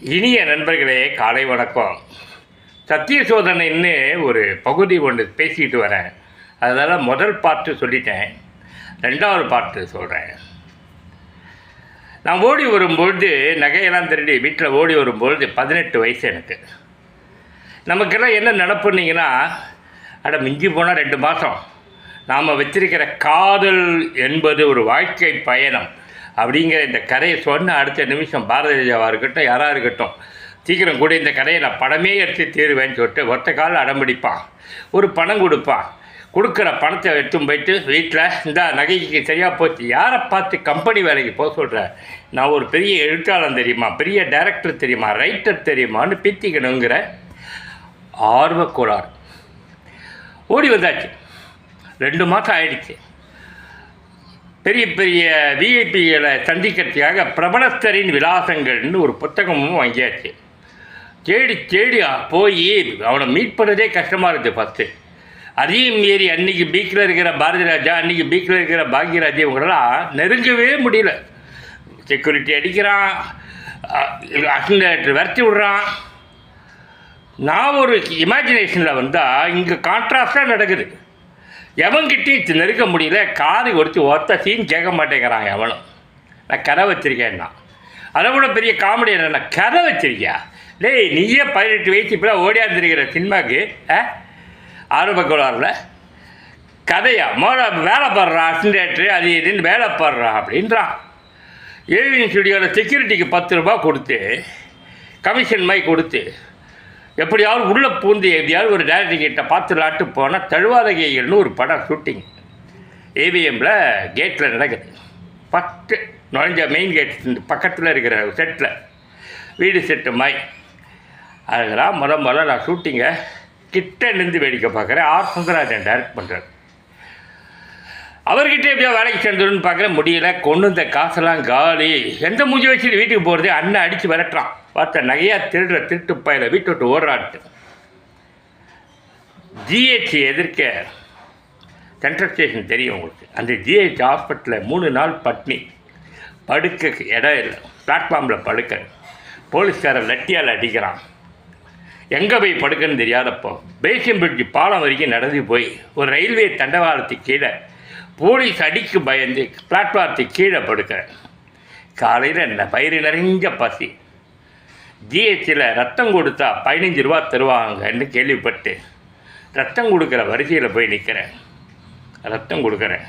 இனிய நண்பர்களே காலை வணக்கம். சத்திய சோதனைன்னு ஒரு பகுதி ஒன்று பேசிட்டு வரேன். அதனால் முதல் பாட்டு சொல்லிட்டேன். ரெண்டாவது பாட்டு சொல்கிறேன் நான் ஓடி வரும்பொழுது நகையெல்லாம் திருடி வீட்டில் ஓடி வரும்பொழுது பதினெட்டு வயசு எனக்கு. நமக்கெல்லாம் என்ன நடப்புனீங்கன்னா அட மிஞ்சி போனால் ரெண்டு மாதம் நாம் வச்சிருக்கிற காதல் என்பது ஒரு வாழ்க்கை பயணம். அப்படிங்கிற இந்த கதையை சொன்ன அடுத்த நிமிஷம் பாரதி ராஜாவாக இருக்கட்டும் யாராக இருக்கட்டும் சீக்கிரம் கூட இந்த கதையை நான் படமே எடுத்து தீருவேன்னு சொல்லிட்டு ஒத்த காலில் அடம்பிடிப்பான் ஒரு பணம் கொடுப்பான் கொடுக்குற பணத்தை எடுத்து போயிட்டு வீட்டில் இந்த நகைக்கு சரியாக போச்சு. யாரை பார்த்து கம்பெனி வேலைக்கு போக சொல்கிற நான் ஒரு பெரிய எழுத்தாளன் தெரியுமா? பெரிய டைரக்டர் தெரியுமா? ரைட்டர் தெரியுமான்னு பித்திக்கணுங்கிற ஆர்வக்கோளாறு. ஓடி வந்தாச்சு. ரெண்டு மாதம் ஆயிடுச்சு. பெரிய பெரிய விஐபிகளை சந்திக்கிறதுக்காக பிரபலஸ்தரின் விலாசங்கள்னு ஒரு புத்தகமும் வாங்கியாச்சு. தேடி தேடி போய் அவனை மீட் பண்ணதே கஷ்டமாக இருக்குது ஃபஸ்ட்டு அதையும் மீறி அன்னைக்கு பீக்கில் இருக்கிற பாரதி ராஜா அன்னைக்கு பீக்கில் இருக்கிற பாக்யராஜ் இவங்களெல்லாம் நெருங்கவே முடியல. செக்யூரிட்டி அடிக்கிறான். அசிஸ்டன்ட் விரட்டி விட்றான். நான் ஒரு இமேஜினேஷனில் வந்தால் இங்கே கான்ட்ராஸ்டாக நடக்குது. எவன்கிட்டையும் நெருக்க முடியல காது கொடுத்து ஒத்த சீன் கேட்க மாட்டேங்கிறான் எவனும் நான் கதை வச்சிருக்கேன்னா. அதை விட பெரிய காமெடி என்னென்ன கதை வச்சிருக்கியா? டேய் நீயே பதினெட்டு வயசு இப்போ ஓடியாந்துருக்கிற சினிமாக்கு ஆ? ஆரம்ப கோளாறுல கதையா? மோட வேலை பாடுறான் அசிண்டேட்ரு அது இதுன்னு வேலை பாடுறான் அப்படின்றான். ஏவிஎன் ஸ்டுடியோவில் செக்யூரிட்டிக்கு பத்து ரூபா கொடுத்து கமிஷன் மாதிரி கொடுத்து எப்படியாவது உள்ளே பூந்து எப்படியாவது ஒரு டேரக்டர் கிட்ட பார்த்துலாட்டு போனால் தழுவாதகைகள்னு ஒரு படம் ஷூட்டிங் ஏவிஎம்மில் கேட்டில் நடக்குது. ஃபஸ்ட்டு நுழைஞ்ச மெயின் கேட் பக்கத்தில் இருக்கிற செட்டில் வீடு செட்டு மாய் அதெல்லாம் முத முதல்ல நான் ஷூட்டிங்கை கிட்ட நின்று வேடிக்கை பார்க்குறேன். ஆர். சுந்தராஜன் டைரக்ட் பண்ணுறாரு அவர்கிட்ட எப்படியோ வேலைக்கு சேர்ந்துடும் பார்க்குற முடியல. கொண்டு வந்த காசெல்லாம் காலி. எந்த மூஞ்சி வச்சுட்டு வீட்டுக்கு போகிறது அண்ணன் அடித்து விரட்டுறான். பார்த்த நகையாக திருடுற திருட்டு பயில வீட்டு விட்டு ஓடுறாட்டு ஜிஹெச் எதிர்க்க சென்ட்ரல் ஸ்டேஷன் தெரியும் உங்களுக்கு. அந்த ஜிஹெச் ஹாஸ்பிட்டலில் மூணு நாள் பட்னி. படுக்க இடம் இல்லை. பிளாட்ஃபார்மில் படுக்க. போலீஸ்காரன் லட்டியால் அடிக்கிறான். எங்கே போய் படுக்கன்னு தெரியாதப்போ பேசியம் பிரிட்ஜ் பாலம் வரைக்கும் நடந்து போய் ஒரு ரயில்வே தண்டவாளத்துக்கு கீழே போலீஸ் அடிக்கு பயந்து பிளாட்ஃபார்த்துக்கு கீழே படுக்கிறேன். காலையில் என்ன பயிறு நிறைஞ்ச பசி. ஜிஎஸ்டியில் ரத்தம் கொடுத்தா பதினஞ்சு ரூபா தருவாங்கன்னு கேள்விப்பட்டு ரத்தம் கொடுக்குற வரிசையில் போய் நிற்கிறேன் ரத்தம் கொடுக்குறேன்.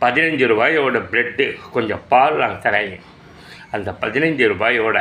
பதினஞ்சு ரூபாயோட ப்ரெட்டு கொஞ்சம் பால் நான் தரேன். அந்த பதினஞ்சு ரூபாயோட